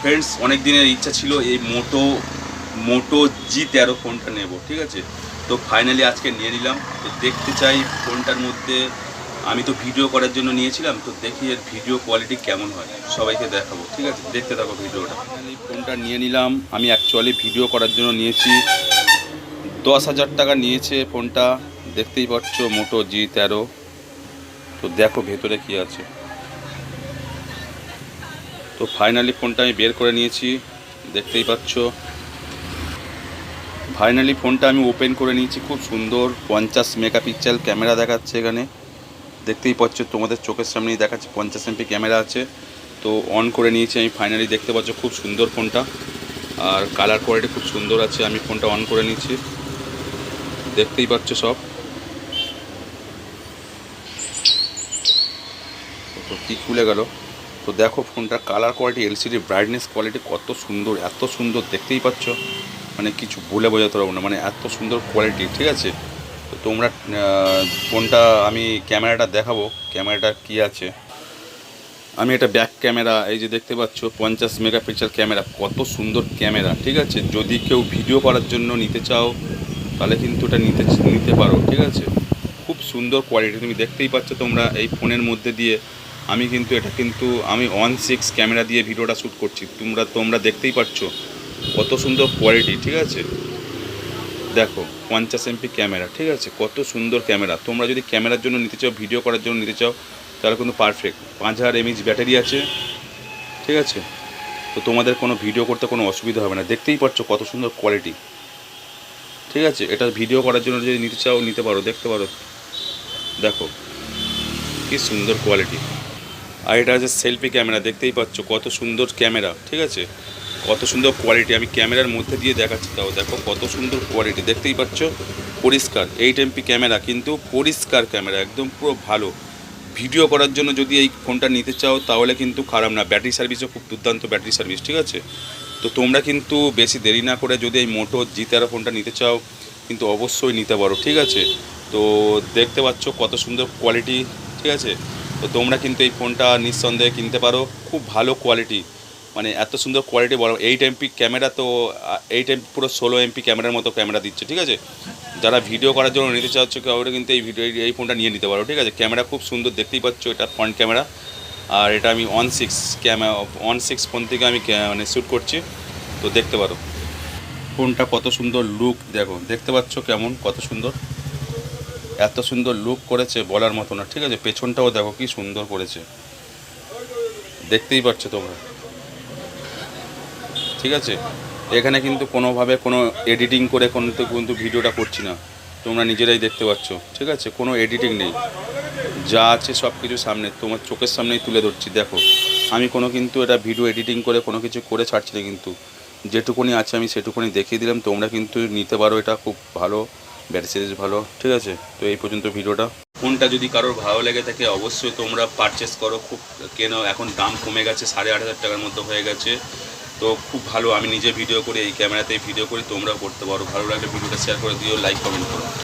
Friends অনেক দিনের ইচ্ছা ছিল এই মোটো মোটো জি তেরো ফোনটা নেব, ঠিক আছে? তো ফাইনালি আজকে নিয়ে নিলাম। তো দেখতে চাই ফোনটার মধ্যে। আমি তো ভিডিও করার জন্য নিয়েছিলাম, তো দেখি এর ভিডিও কোয়ালিটি কেমন হয়। সবাইকে দেখাবো, ঠিক আছে? দেখতে থাকো ভিডিওটা ফাইনালি ফোনটা নিয়ে নিলাম। আমি অ্যাকচুয়ালি ভিডিও করার জন্য নিয়েছি। দশ হাজার টাকা নিয়েছে ফোনটা। দেখতেই পাচ্ছ, মোটো জি তেরো। তো দেখো ভেতরে কি আছে। তো ফাইনালি ফোনটা আমি বের করে নিয়েছি, দেখতেই পাচ্ছ। ফাইনালি ফোনটা আমি ওপেন করে নিয়েছি, খুব সুন্দর পঞ্চাশ মেগাপিক্সেল ক্যামেরা দেখাচ্ছে এখানে। দেখতেই পাচ্ছ, তোমাদের চোখের সামনেই দেখাচ্ছে, পঞ্চাশ এমপি ক্যামেরা আছে। তো অন করে নিয়েছি আমি ফাইনালি দেখতে পাচ্ছ, খুব সুন্দর ফোনটা আর কালার কোয়ালিটি খুব সুন্দর আছে, আমি ফোনটা অন করে নিয়েছি। দেখতেই পাচ্ছ সব। কী খুলে গেল। তো দেখো ফোনটার colour quality LCD brightness quality কত সুন্দর, এত সুন্দর দেখতেই পাচ্ছ। মানে কিছু বলে বোঝাতে পারব না মানে এত সুন্দর কোয়ালিটি ঠিক আছে? তো তোমরা ফোনটা আমি ক্যামেরাটা দেখাবো, ক্যামেরাটা কি আছে? আমি এটা ব্যাক ক্যামেরা এই যে দেখতে পাচ্ছ, পঞ্চাশ মেগাপিক্সেল ক্যামেরা কত সুন্দর ক্যামেরা ঠিক আছে? যদি কেউ ভিডিও করার জন্য নিতে চাও, তাহলে কিন্তু এটা নিতে নিতে পারো, ঠিক আছে? খুব সুন্দর কোয়ালিটি তুমি দেখতেই পাচ্ছ তোমরা এই ফোনের মধ্যে দিয়ে। আমি কিন্তু এটা কিন্তু আমি ওয়ান সিক্স ক্যামেরা দিয়ে ভিডিওটা শ্যুট করছি। তোমরা তোমরা দেখতেই পাচ্ছ কত সুন্দর কোয়ালিটি ঠিক আছে? দেখো, পঞ্চাশ এমপি ক্যামেরা, ঠিক আছে? কত সুন্দর ক্যামেরা। তোমরা যদি ক্যামেরার জন্য নিতে চাও ভিডিও করার জন্য নিতে চাও, তাহলে কিন্তু পারফেক্ট পাঁচ হাজার এমএইচ ব্যাটারি আছে, ঠিক আছে? তো তোমাদের কোনো ভিডিও করতে কোনো অসুবিধা হবে না। দেখতেই পাচ্ছ কত সুন্দর কোয়ালিটি ঠিক আছে? এটা ভিডিও করার জন্য যদি নিতে চাও, নিতে পারো, দেখতে পারো। দেখো, কি সুন্দর কোয়ালিটি আর এটা হচ্ছে সেলফি ক্যামেরা দেখতেই পাচ্ছ কত সুন্দর ক্যামেরা ঠিক আছে? কত সুন্দর কোয়ালিটি আমি ক্যামেরার মধ্যে দিয়ে দেখাচ্ছি তাও, দেখো কত সুন্দর কোয়ালিটি দেখতেই পাচ্ছ? পরিষ্কার এইট এমপি ক্যামেরা কিন্তু পরিষ্কার ক্যামেরা একদম পুরো ভালো। ভিডিও করার জন্য যদি এই ফোনটা নিতে চাও, তাহলে কিন্তু খারাপ না ব্যাটারি সার্ভিসও খুব দুর্দান্ত ব্যাটারি সার্ভিস ঠিক আছে? তো তোমরা কিন্তু বেশি দেরি না করে যদি এই মোটো জি ফোনটা নিতে চাও, কিন্তু অবশ্যই নিতে পারো, ঠিক আছে? তো দেখতে পাচ্ছ কত সুন্দর কোয়ালিটি ঠিক আছে? তো তোমরা কিন্তু এই ফোনটা নিঃসন্দেহে কিনতে পারো। খুব ভালো কোয়ালিটি মানে এত সুন্দর কোয়ালিটি বলো এইট এমপি ক্যামেরা তো এইট এমপি পুরো ষোলো এমপি ক্যামেরার মতো ক্যামেরা দিচ্ছে, ঠিক আছে? যারা ভিডিও করার জন্য নিতে চাচ্ছ কাউরে কিন্তু এই ভিডিও এই ফোনটা নিয়ে নিতে পারো, ঠিক আছে? ক্যামেরা খুব সুন্দর দেখতেই পাচ্ছ, এটা ফ্রন্ট ক্যামেরা আর এটা আমি one six camera one six phone থেকে আমি মানে শ্যুট করছি, তো দেখতে পারো। ফোনটা কত সুন্দর লুক দেখো, দেখতে পাচ্ছ কেমন, কত সুন্দর? এত সুন্দর লুক করেছে বলার মতো না, ঠিক আছে? পেছনটাও দেখো কি সুন্দর করেছে। দেখতেই পাচ্ছ তোমরা। ঠিক আছে? এখানে কিন্তু কোনোভাবে কোনো এডিটিং করে কোনো কিন্তু ভিডিওটা করছি না। তোমরা নিজেরাই দেখতে পাচ্ছ, ঠিক আছে? কোনো এডিটিং নেই। যা আছে সব কিছু সামনে, তোমার চোখের সামনেই তুলে ধরছি, দেখো। আমি কোনো কিন্তু এটা ভিডিও এডিটিং করে কোনো কিছু করে ছাড়ছি না কিন্তু। যেটুকুনি আছে আমি সেটুকুনি দেখিয়ে দিলাম, তোমরা কিন্তু নিতে পারো এটা খুব ভালো। ব্যাটারি সিরিজ ভালো। ঠিক আছে, তো এই পর্যন্ত ভিডিওটা। ফোনটা যদি কারোর ভালো লেগে থাকে, অবশ্যই তোমরা পারচেস করো। খুব কেন, এখন দাম কমে গেছে, সাড়ে আট হাজার টাকার মতো হয়ে গেছে। তো খুব ভালো, আমি নিজে ভিডিও করি, এই ক্যামেরাতেই ভিডিও করি, তোমরাও করতে পারো। ভালো লাগলে ভিডিওটা শেয়ার করে দিও লাইক কমেন্ট করো।